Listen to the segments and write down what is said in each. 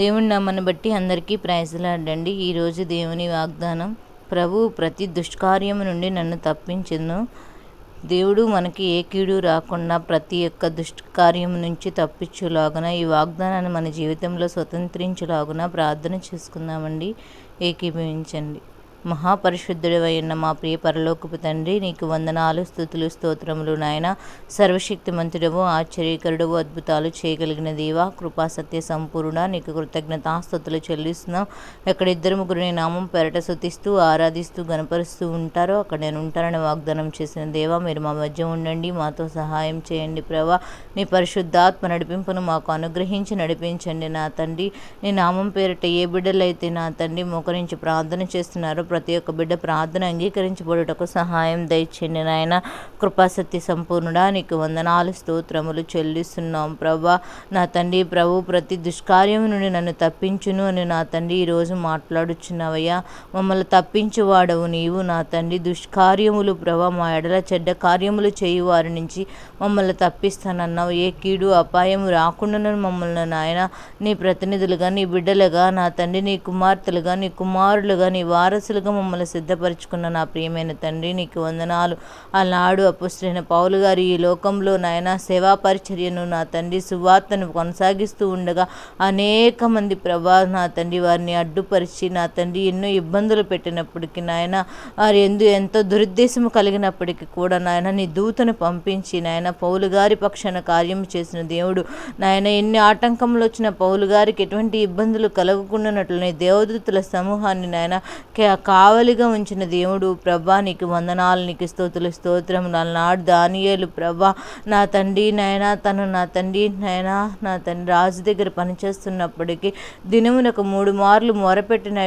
దేవుని నామాన్ని బట్టి అందరికీ ప్రైజ్లాడండి. ఈరోజు దేవుని వాగ్దానం ప్రభు ప్రతి దుష్కార్యము నుండి నన్ను తప్పించును. దేవుడు మనకి ఏ కీడు రాకుండా ప్రతి ఒక్క దుష్కార్యం నుంచి తప్పించులాగున ఈ వాగ్దానాన్ని మన జీవితంలో స్వతంత్రించులాగున ప్రార్థన చేసుకుందామండి. ఏకీభవించండి. మహాపరిశుద్ధుడైన మా ప్రియ పరలోకపు తండ్రి నీకు వందనాలు స్థుతులు స్తోత్రములు నాయన. సర్వశక్తిమంతుడవు ఆశ్చర్యకరుడవు అద్భుతాలు చేయగలిగిన దేవా కృపా సత్య సంపూర్ణ నీకు కృతజ్ఞతాస్తుతులు చెల్లిస్తున్నాం. ఎక్కడ ఇద్దరు ముగ్గురు నీ నామం పెరట శుతిస్తూ ఆరాధిస్తూ గనపరుస్తూ ఉంటారో అక్కడ నేను ఉంటానని వాగ్దానం చేసిన దేవా మీరు మా మధ్య ఉండండి మాతో సహాయం చేయండి ప్రభా. నీ పరిశుద్ధాత్మ నడిపింపును మాకు అనుగ్రహించి నడిపించండి నా తండ్రి. నీ నామం పేరిట ఏ బిడ్డలైతే నా తండ్రి మోకరించి ప్రార్థన చేస్తున్నారో ప్రతి ఒక్క బిడ్డ ప్రార్థన అంగీకరించబడుటకు సహాయం దయచేయండి నాయన. కృపాసక్తి సంపూర్ణుడా నీకు వందనాలు స్తోత్రములు చెల్లిస్తున్నాం ప్రభా. నా తండ్రి ప్రభు ప్రతి దుష్కార్యం నుండి నన్ను తప్పించును అని నా తండ్రి ఈరోజు మాట్లాడుచున్నావయ్యా. మమ్మల్ని తప్పించువాడవు నీవు. నా తండ్రి దుష్కార్యములు ప్రభా మా ఎడల చెడ్డ కార్యములు చేయు వారి నుంచి మమ్మల్ని తప్పిస్తానన్నావు. ఏ కీడు అపాయం రాకుండా మమ్మల్ని నాయన నీ ప్రతినిధులుగా నీ బిడ్డలుగా నా తండ్రి నీ కుమార్తెలుగా నీ కుమారులుగా నీ వారసులుగా మమ్మల్ని సిద్ధపరచుకున్న నా ప్రియమైన తండ్రి నీకు వందనాలు. ఆనాడు అపుస్తులైన పౌలు గారు ఈ లోకంలో నాయన సేవా పరిచర్యను నా తండ్రి సువార్తను కొనసాగిస్తూ ఉండగా అనేక మంది ప్రభా నా తండ్రి వారిని అడ్డుపరిచి నా తండ్రి ఎన్నో ఇబ్బందులు పెట్టినప్పటికీ నాయన వారు ఎందు ఎంతో దురుద్దేశము కలిగినప్పటికీ కూడా నాయన నీ దూతను పంపించి నాయన పౌలు గారి పక్షాన కార్యం చేసిన దేవుడు. నాయన ఎన్ని ఆటంకములు వచ్చిన పౌలు గారికి ఎటువంటి ఇబ్బందులు కలగకుండానట్లు దేవదూతుల సమూహాన్ని నాయన కే- కావలిగా ఉంచిన దేవుడు ప్రభా నీకు వందనాలు నీకు స్తోతులు స్తోత్రం నాడు దానియేలు ప్రభా నా తండ్రి నాయన తను నా తండ్రి నాయన నా తండ్రి రాజు దగ్గర పనిచేస్తున్నప్పటికీ దినమునకు మూడు మార్లు మొరపెట్టిన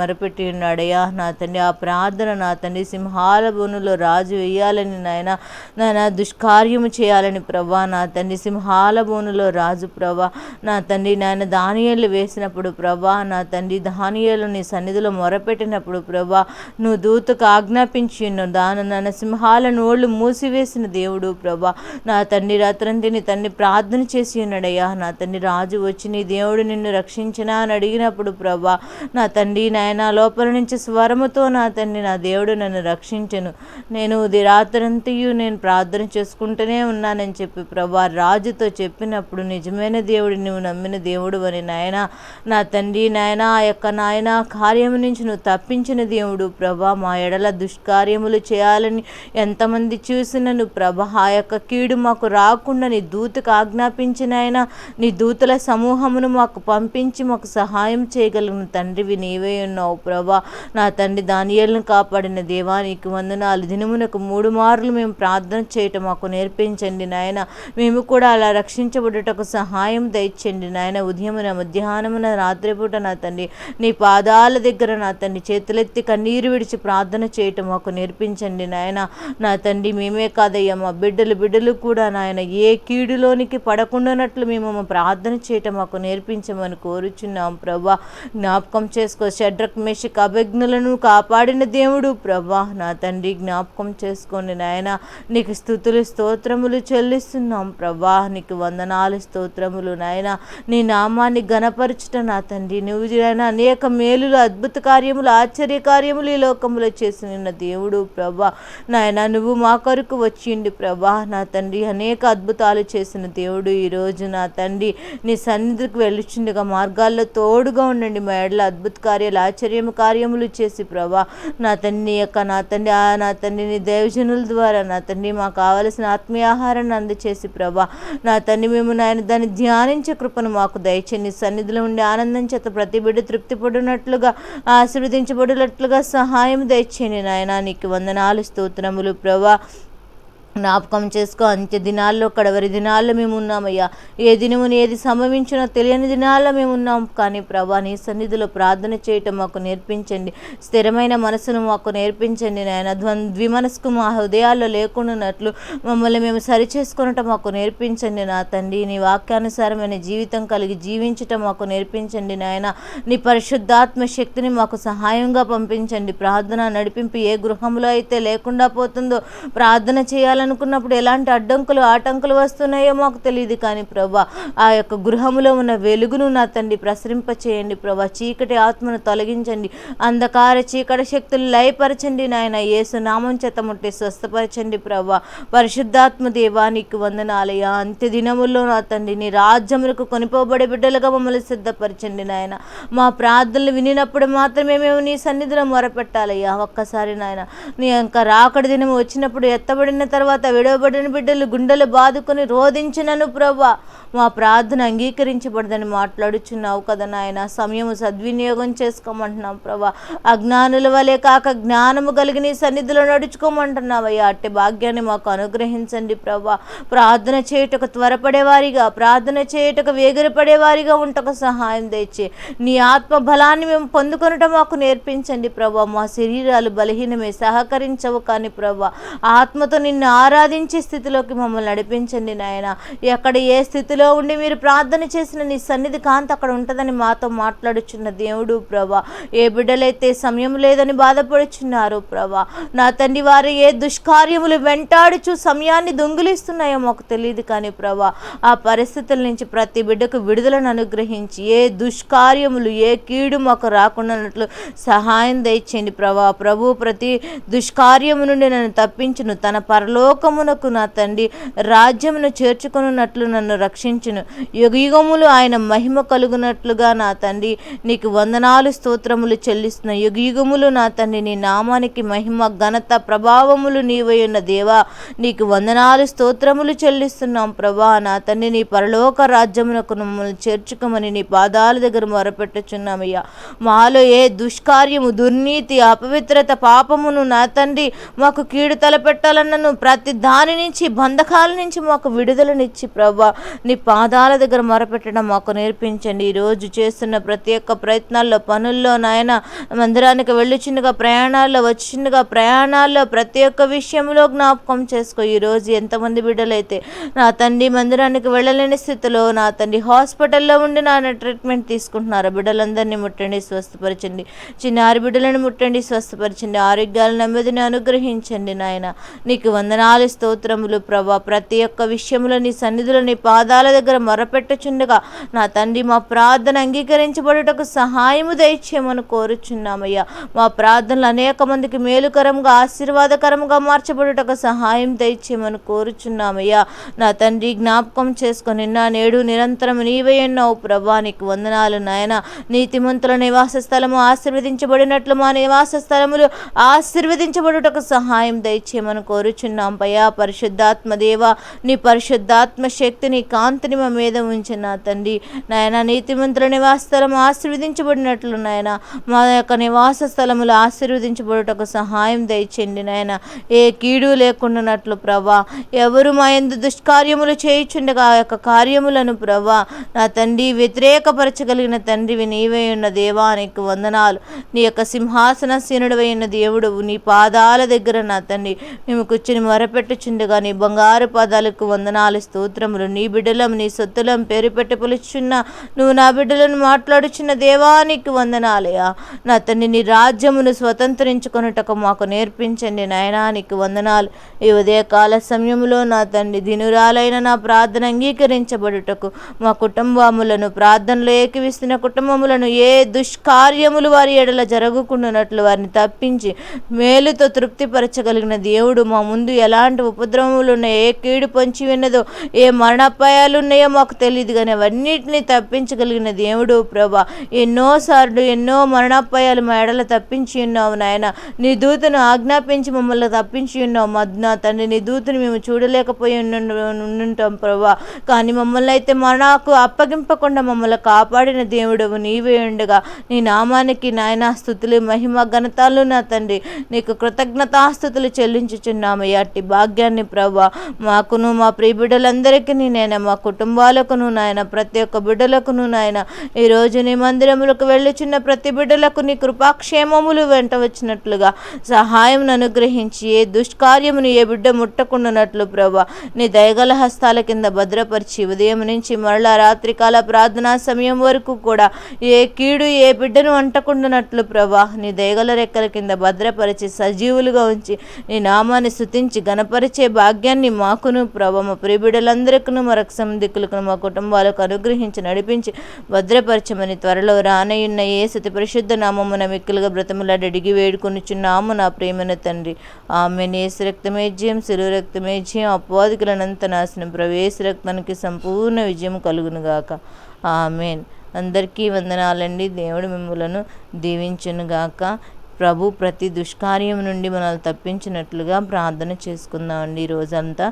మొరపెట్టి ఉన్నాడయ్యా. నా తండ్రి ఆ ప్రార్థన నా తండ్రి సింహాల బోనులో రాజు వేయాలని నాయన నాయన దుష్కార్యము చేయాలని ప్రభా నా తండ్రి సింహాల బోనులో రాజు ప్రభా నా తండ్రి నాయన దానియేలు వేసినప్పుడు ప్రభా నా తండ్రి దానియేలు నీ సన్నిధిలో మొరపెట్టినప్పుడు ప్రభా నువ్వు దూతకు ఆజ్ఞాపించి ఉన్నావు దాని నన్న సింహాల నోళ్ళు మూసివేసిన దేవుడు ప్రభా నా తండ్రి రాత్రంతి నీ తండ్రి ప్రార్థన చేసి ఉన్నాడయ్యా నా తండ్రి రాజు వచ్చి నీ దేవుడు నిన్ను రక్షించినా అని అడిగినప్పుడు ప్రభా నా తండ్రి నాయన లోపల నుంచి స్వరముతో నా తండ్రి నా దేవుడు నన్ను రక్షించను. నేను ఇది రాత్రంతియు నేను ప్రార్థన చేసుకుంటూనే ఉన్నానని చెప్పి ప్రభా రాజుతో చెప్పినప్పుడు నిజమైన దేవుడు నువ్వు నమ్మిన దేవుడు అని నాయన నా తండ్రి నాయన ఆ యొక్క నాయన కార్యము నుంచి నువ్వు తప్పించిన దేవుడు ప్రభా మా ఎడల దుష్కార్యములు చేయాలని ఎంతమంది చూసినను ప్రభా ఆ యొక్క కీడు మాకు రాకుండా నీ దూతకు ఆజ్ఞాపించిన ఆయన నీ దూతల సమూహమును మాకు పంపించి మాకు సహాయం చేయగలను తండ్రివి నీవే ఉన్నావు ప్రభా. నా తండ్రి దానియలను కాపాడిన దేవా నీకు వందనాలు. దినమునకు మూడు మార్లు మేము ప్రార్థన చేయటం మాకు నేర్పించండి నాయన. మేము కూడా అలా రక్షించబడుటకు సహాయం దయచండి నాయన. ఉదయమున మధ్యాహ్నమున రాత్రిపూట నా తండ్రి నీ పాదాల దగ్గర నా తండ్రి చేతులెత్తి కన్నీరు విడిచి ప్రార్థన చేయటం మాకు నేర్పించండి నాయన. నా తండ్రి మేమే కాదయ్యా మా బిడ్డలు బిడ్డలు కూడా నాయన. ఏ కీడులోనికి పడకుండానట్లు మేము మా ప్రార్థన చేయటం మాకు నేర్పించమని కోరుచున్నాం ప్రభా. జ్ఞాపకం చేసుకో షడ్రక్ మేషక్ అభిజ్ఞలను కాపాడిన దేవుడు ప్రభా. నా తండ్రి జ్ఞాపకం చేసుకోండి నాయన. నీకు స్థుతులు స్తోత్రములు చెల్లిస్తున్నాం ప్రభా. నీకు వందనాలు స్తోత్రములు నాయన. నీ నామాన్ని గణపరచుట నా తండ్రి. నువ్వు నాయన అనేక మేలులు అద్భుత కార్యములు ఆశ్చర్య కార్యములు ఈ లోకములో చేసిన దేవుడు ప్రభా. నాయన నువ్వు మా కొరకు వచ్చిండి ప్రభా. నా తండ్రి అనేక అద్భుతాలు చేసిన దేవుడు ఈరోజు నా తండ్రి. నీ సన్నిధికి వెళ్ళుచుండగా మార్గాల్లో తోడుగా ఉండండి. మా ఎడల అద్భుత కార్యాలు ఆశ్చర్యము కార్యములు చేసి ప్రభా. నా తండ్రి యొక్క నా తండ్రి ఆ నా తండ్రి నీ దేవజనుల ద్వారా నా తండ్రి మాకు కావలసిన ఆత్మీయ ఆహారాన్ని అందచేసి ప్రభా. నా తండ్రి మేము నాయన దాన్ని ధ్యానించే కృపను మాకు దయచేయండి. నీ సన్నిధిలో ఉండే ఆనందం చేత ప్రతి బిడ్డ తృప్తి పడినట్లుగా ఆశీర్వదించబడినట్లుగా సహాయం దయచేయండి నాయన. నీకు వందనాలు స్తోత్రములు ప్రభా. జ్ఞాపకం చేసుకో. అంత్య దినాల్లో కడవరి దినాల్లో మేము ఉన్నామయ్యా. ఏ దినముని ఏది సంభవించినో తెలియని దినాల్లో మేము ఉన్నాం. కానీ ప్రభా నీ సన్నిధిలో ప్రార్థన చేయటం మాకు నేర్పించండి. స్థిరమైన మనసును మాకు నేర్పించండి నాయన. ద్వం ద్విమనస్కు మా హృదయాల్లో లేకుండానట్లు మమ్మల్ని మేము సరిచేసుకునటం మాకు నేర్పించండి నా తండ్రి. నీ వాక్యానుసారమైన జీవితం కలిగి జీవించటం మాకు నేర్పించండి నాయన. నీ పరిశుద్ధాత్మ శక్తిని మాకు సహాయంగా పంపించండి. ప్రార్థన నడిపింపు ఏ గృహంలో అయితే లేకుండా పోతుందో ప్రార్థన చేయాలి? చేయాలనుకున్నప్పుడు ఎలాంటి అడ్డంకులు ఆటంకులు వస్తున్నాయో మాకు తెలియదు కానీ ప్రభా ఆ యొక్క గృహములో ఉన్న వెలుగును నా తండ్రి ప్రసరింప చేయండి ప్రభా. చీకటి ఆత్మను తొలగించండి. అంధకార చీకటి శక్తులు లయపరచండి నాయన. యేసు నామం చేత ముట్టి స్వస్థపరచండి ప్రభా. పరిశుద్ధాత్మ దేవానికి వందనాలయ అంత్య దినముల్లో నా తండ్రి నీ రాజ్యములకు కొనిపోబడే బిడ్డలుగా మమ్మల్ని సిద్ధపరచండి నాయన. మా ప్రార్థనలు వినినప్పుడు మాత్రమే మేము నీ సన్నిధిలో మొరపెట్టాలయ్యా ఒక్కసారి నాయన నీ యొక్క రాకడి దినం వచ్చినప్పుడు ఎత్తబడిన తర్వాత విడవబడిన బిడ్డలు గుండెలు బాదుకొని రోధించినను ప్రభా మా ప్రార్థన అంగీకరించబడదని మాట్లాడుచున్నావు కదా నాయన. సమయము సద్వినియోగం చేసుకోమంటున్నాం ప్రభా అజ్ఞానుల వలె కాక జ్ఞానము కలిగి నీ సన్నిధిలో నడుచుకోమంటున్నావయ్యా. అట్టి భాగ్యాన్ని మాకు అనుగ్రహించండి ప్రభా ప్రార్థన చేయుటకు త్వరపడేవారిగా ప్రార్థన చేయుటకు వేగిరపడేవారిగా ఉంటకు సహాయం తెచ్చి నీ ఆత్మ బలాన్ని మేము పొందుకొనటం మాకు నేర్పించండి ప్రభా మా శరీరాలు బలహీనమే సహకరించవు కానీ ప్రభా ఆత్మతో నిన్ను ఆరాధించే స్థితిలోకి మమ్మల్ని నడిపించండి నాయన. ఎక్కడ ఏ స్థితిలో ఉండి మీరు ప్రార్థన చేసిన నీ సన్నిధి కాంతి అక్కడ ఉంటుందని మాతో మాట్లాడుచున్న దేవుడు ప్రభా. ఏ బిడ్డలైతే సమయం లేదని బాధపడుచున్నారు ప్రభా. నా తండ్రి వారు ఏ దుష్కార్యములు వెంటాడుచు సమయాన్ని దొంగిలిస్తున్నాయో మాకు తెలియదు కానీ ప్రభా ఆ పరిస్థితుల నుంచి ప్రతి బిడ్డకు విడుదలను అనుగ్రహించి ఏ దుష్కార్యములు ఏ కీడు మాకు రాకుండాన్నట్లు సహాయం దయచేయండి ప్రభా. ప్రభు ప్రతి దుష్కార్యము నుండి నన్ను తప్పించును. తన పరలో పరలోకమునకు నా తండ్రి రాజ్యమును చేర్చుకున్నట్లు నన్ను రక్షించును. యుగయుగములు ఆయన మహిమ కలుగునట్లుగా నా తండ్రి నీకు వందనాలు స్తోత్రములు చెల్లిస్తున్న యుగయుగములు నా తండ్రి నీ నామానికి మహిమ ఘనత ప్రభావములు నీవై ఉన్న దేవా నీకు వందనాలు స్తోత్రములు చెల్లిస్తున్నాం ప్రభా. నా తండ్రి నీ పరలోక రాజ్యమునకు మమ్మల్ని చేర్చుకోమని నీ పాదాల దగ్గర మొరపెట్టుచున్నామయ్యా. మాలో ఏ దుష్కార్యము దుర్నీతి అపవిత్రత పాపమును నా తండ్రి మాకు కీడు తలపెట్టాలన్నను ప్రతి దాని నుంచి బంధకాల నుంచి మాకు విడుదలనిచ్చి ప్రభా నీ పాదాల దగ్గర మొరపెట్టడం మాకు నేర్పించండి. ఈరోజు చేస్తున్న ప్రతి ఒక్క ప్రయత్నాల్లో పనుల్లో నాయన మందిరానికి వెళ్ళుచుండగా ప్రయాణాల్లో వచ్చిండగా ప్రయాణాల్లో ప్రతి ఒక్క విషయంలో జ్ఞాపకం చేసుకో. ఈరోజు ఎంతమంది బిడ్డలైతే నా తండ్రి మందిరానికి వెళ్ళలేని స్థితిలో నా తండ్రి హాస్పిటల్లో ఉండి నాయన ట్రీట్మెంట్ తీసుకుంటున్నారు బిడ్డలందరినీ ముట్టండి స్వస్థపరచండి. చిన్నారి బిడ్డలను ముట్టండి స్వస్థపరచండి. ఆరోగ్యాల నెమ్మదిని అనుగ్రహించండి నాయన. నీకు వందనాలు స్తోత్రములు ప్రభా. ప్రతి ఒక్క విషయంలో నీ సన్నిధిలో నీ పాదాల దగ్గర మొరపెట్టుచుండగా నా తండ్రి మా ప్రార్థన అంగీకరించబడుటకు సహాయము దయచేయమని కోరుచున్నామయ్యా. మా ప్రార్థనలు అనేక మందికి మేలుకరంగా ఆశీర్వాదకరంగా మార్చబడుటకు సహాయం దయచేయమని కోరుచున్నామయ్యా. నా తండ్రి జ్ఞాపకం చేసుకొని నా నేడు నిరంతరం నీవే ఉన్నావు ప్రభా. నీకు వందనాలు నాయన. నీతిమంతుల నివాస స్థలము ఆశీర్వదించబడినట్లు మా నివాస స్థలములు ఆశీర్వదించబడుటకు సహాయం దయచేయమని కోరుచున్నాం పయా పరిశుద్ధాత్మ దేవ నీ పరిశుద్ధాత్మ శక్తిని కాంతిని మా మీద ఉంచిన నా తండ్రి. నాయన నీతిమంతుల నివాస స్థలం ఆశీర్వదించబడినట్లు నాయన మా యొక్క నివాస స్థలములు ఆశీర్వదించబడుటకు సహాయం దయచేయండి నాయన. ఏ కీడు లేకుండానట్లు ప్రభా ఎవరు మా ఎందు దుష్కార్యములు చేయుచుండగా ఆ యొక్క కార్యములను ప్రభా నా తండ్రి వ్యతిరేకపరచగలిగిన తండ్రివి నీవే ఉన్న దేవానికి వందనాలు. నీ యొక్క సింహాసన సీనుడవై ఉన్న దేవుడు నీ పాదాల దగ్గర నా తండ్రి. మేము కూర్చుని మొరపెట్టుచుండగా నీ బంగారు పాదాలకు వందనాలు స్తోత్రములు. నీ బిడ్డలం నీ సొత్తులం పేరు పెట్టి పిలుచున్న నువ్వు నా బిడ్డలను మాట్లాడుచున్న దేవానికి వందనాలయా నా తండ్రి నీ రాజ్యమును స్వతంత్రించుకొనుటకు మాకు నేర్పించండి నయనానికి వందనాలు. ఈ ఉదయకాల సమయంలో నా తండ్రి దినురాలైన నా ప్రార్థన అంగీకరించబడుటకు మా కుటుంబములను ప్రార్థనలో ఏకివిస్తున్న కుటుంబములను ఏ దుష్కార్యములు వారి ఎడల జరగకుండానట్లు వారిని తప్పించి మేలుతో తృప్తిపరచగలిగిన దేవుడు మా ముందు ఎలాంటి ఉపద్రవములు ఉన్నాయో ఏ కీడు పొంచి ఉన్నదో ఏ మరణాపాయాలు ఉన్నాయో మాకు తెలియదు కానీ అవన్నిటిని తప్పించగలిగిన దేవుడు ప్రభా. ఎన్నోసార్లు ఎన్నో మరణాపాయాలు మా ఎడల తప్పించి ఉన్నావు నాయన. నీ దూతను ఆజ్ఞాపించి మమ్మల్ని తప్పించి ఉన్నావు మద్నా. తండ్రి నీ దూతను మేము చూడలేకపోయి ఉండుంటాం ప్రభా. కానీ మమ్మల్ని అయితే మరణకు అప్పగింపకుండా మమ్మల్ని కాపాడిన దేవుడవు నీవే ఉండగా. నీ నామానికి నాయన స్థుతులు మహిమ ఘనతలు నా తండ్రి. నీకు కృతజ్ఞతాస్థుతులు చెల్లించుచున్నాము అట్టి భాగ్యాన్ని ప్రభా. మాకును మా ప్రియ బిడ్డలందరికీ నేను మా కుటుంబాలకును నాయన ప్రతి ఒక్క బిడ్డలకును నాయన ఈరోజు నీ మందిరములకు వెళ్ళుచున్న ప్రతి బిడ్డలకు నీ కృపాక్షేమములు వెంట వచ్చినట్లుగా సహాయం అనుగ్రహించి ఏ దుష్కార్యమును ఏ బిడ్డ ముట్టకుండానట్లు ప్రభా నీ దయగల హస్తాల కింద భద్రపరిచి ఉదయం నుంచి మరలా రాత్రికాల ప్రార్థనా సమయం వరకు కూడా ఏ కీడు ఏ బిడ్డను అంటకుండానట్లు ప్రభా నీ దయగల రెక్కల కింద భద్రపరిచి సజీవులుగా ఉంచి నీ నామాన్ని స్థుతించి ఘనపరిచే భాగ్యాన్ని మాకును ప్రభ మా ప్రియబిడలందరికీ మా రక్షం దిక్కులకు మా కుటుంబాలకు అనుగ్రహించి నడిపించి భద్రపరచమని త్వరలో రానయున్న ఏ సతి పరిశుద్ధ నామమున మిక్కులుగా బ్రతములాడి అడిగి వేడుకొనిచున్నాము నా ప్రేమన తండ్రి. ఆమె నేసు రక్తమేజ్యం శిరు రక్తమేజ్యం అపవాదికులనంత నాశనం ప్రవేశ రక్తానికి సంపూర్ణ విజయం కలుగునుగాక ఆమెన్. అందరికీ వందనాలండి. దేవుడు మిమ్మలను దీవించునుగాక ప్రభు ప్రతి దుష్కార్యం నుండి మనల్ని తప్పించినట్లుగా ప్రార్థన చేసుకుందామండి ఈ రోజంతా.